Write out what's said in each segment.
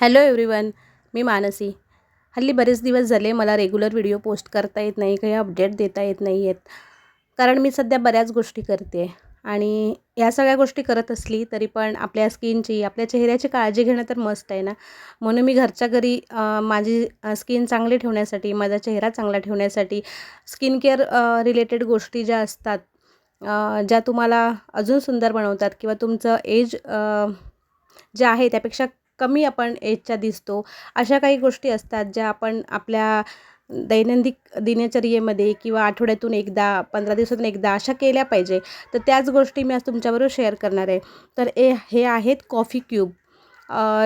Hello everyone मी मानसी. हल्ली बरेच दिवस झाले मला रेग्युलर व्हिडिओ पोस्ट करता येत नाही काही अपडेट देता येत नाही आहेत कारण मी सध्या बऱ्याच गोष्टी करते. आणि ह्या सगळ्या गोष्टी करत असली तरी पण आपल्या स्किनची आपल्या चेहऱ्याची काळजी घेणं तर मस्त आहे ना. म्हणून मी घरच्या घरी माझी स्किन चांगली ठेवण्यासाठी माझा चेहरा चांगला ठेवण्यासाठी स्किन केअर रिलेटेड गोष्टी ज्या असतात ज्या तुम्हाला अजून सुंदर बनवतात किंवा तुमचं एज जे आहे त्यापेक्षा कमी आपण एजच्या दिसतो. अशा काही गोष्टी असतात ज्या आपण आपल्या दैनंदिक दिनचर्येमध्ये किंवा आठवड्यातून एकदा पंधरा दिवसातून एकदा अशा केल्या पाहिजे. तर त्याच गोष्टी मी आज तुमच्याबरोबर शेअर करणार आहे. तर ए हे आहेत कॉफी क्यूब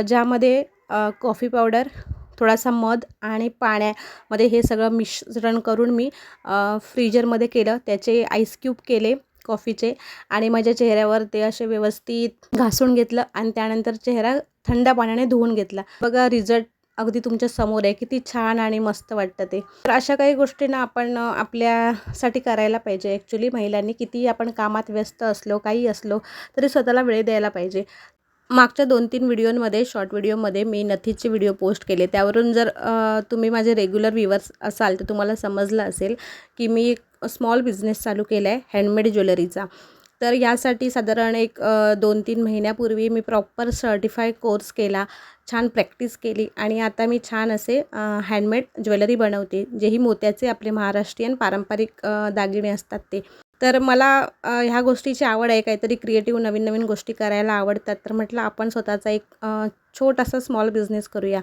ज्यामध्ये कॉफी पावडर थोडासा मध आणि पाण्यामध्ये हे सगळं मिश्रण करून मी फ्रीजरमध्ये केलं. त्याचे आईस क्यूब केले कॉफीचे आणि माझ्या चेहऱ्यावर ते असे व्यवस्थित घासून घेतलं आणि त्यानंतर चेहरा थंड पाण्याने धुवून घेतला. बघा रिझल्ट अगदी तुमच्यासमोर आहे. किती छान आणि मस्त वाटतं ते. तर अशा काही गोष्टींना आपण आपल्यासाठी करायला पाहिजे. ॲक्च्युली महिलांनी कितीही आपण कामात व्यस्त असलो काही असलो तरी स्वतःला वेळ द्यायला पाहिजे. मागच्या दोन तीन व्हिडिओमध्ये शॉर्ट व्हिडिओमध्ये मी नथीचे व्हिडिओ पोस्ट केले. त्यावरून जर तुम्ही माझे रेग्युलर व्ह्युअर्स असाल तर तुम्हाला समजलं असेल की मी एक स्मॉल बिझनेस चालू केला आहे हँडमेड ज्वेलरीचा तर यासाठी साधारण एक दोन तीन महिन्यापूर्वी मी प्रॉपर सर्टिफाय कोर्स केला छान प्रॅक्टिस केली आणि आता मी छान असे हँडमेड ज्वेलरी बनवते जेही मोत्याचे आपले महाराष्ट्रीयन पारंपरिक दागिने असतात ते. तर मला ह्या गोष्टीची आवड आहे काहीतरी क्रिएटिव्ह नवीन नवीन गोष्टी करायला आवडतात तर म्हटलं आपण स्वतःचा एक छोटासा स्मॉल बिझनेस करूया.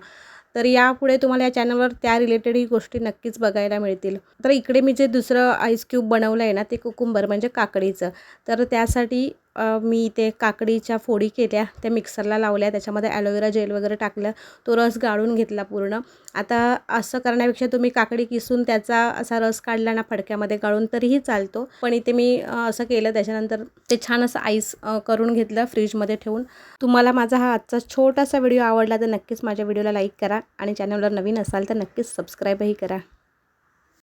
तर यापुढे तुम्हाला या चॅनलवर त्या रिलेटेड ही गोष्टी नक्कीच बघायला मिळतील. तर इकडे मी जे दुसरं आईस क्यूब बनवलं आहे ना ते कुकुंबर म्हणजे काकडीचं. तर त्यासाठी मी ते काकडीच्या फोडी केल्या त्या मिक्सरला लावल्या त्याच्यामध्ये ॲलोवेरा जेल वगैरे टाकलं तो रस गाळून घेतला पूर्ण. आता असं करण्यापेक्षा तुम्ही काकडी किसून त्याचा असा रस काढला ना फडक्यामध्ये गाळून तरीही चालतो. पण इथे मी असं केलं त्याच्यानंतर ते छान असं आईस करून घेतलं फ्रीजमध्ये ठेवून. तुम्हाला माझा हा आजचा छोटासा व्हिडिओ आवडला तर नक्कीच माझ्या व्हिडिओला लाईक करा आणि चॅनलवर नवीन असाल तर नक्कीच सबस्क्राईबही करा.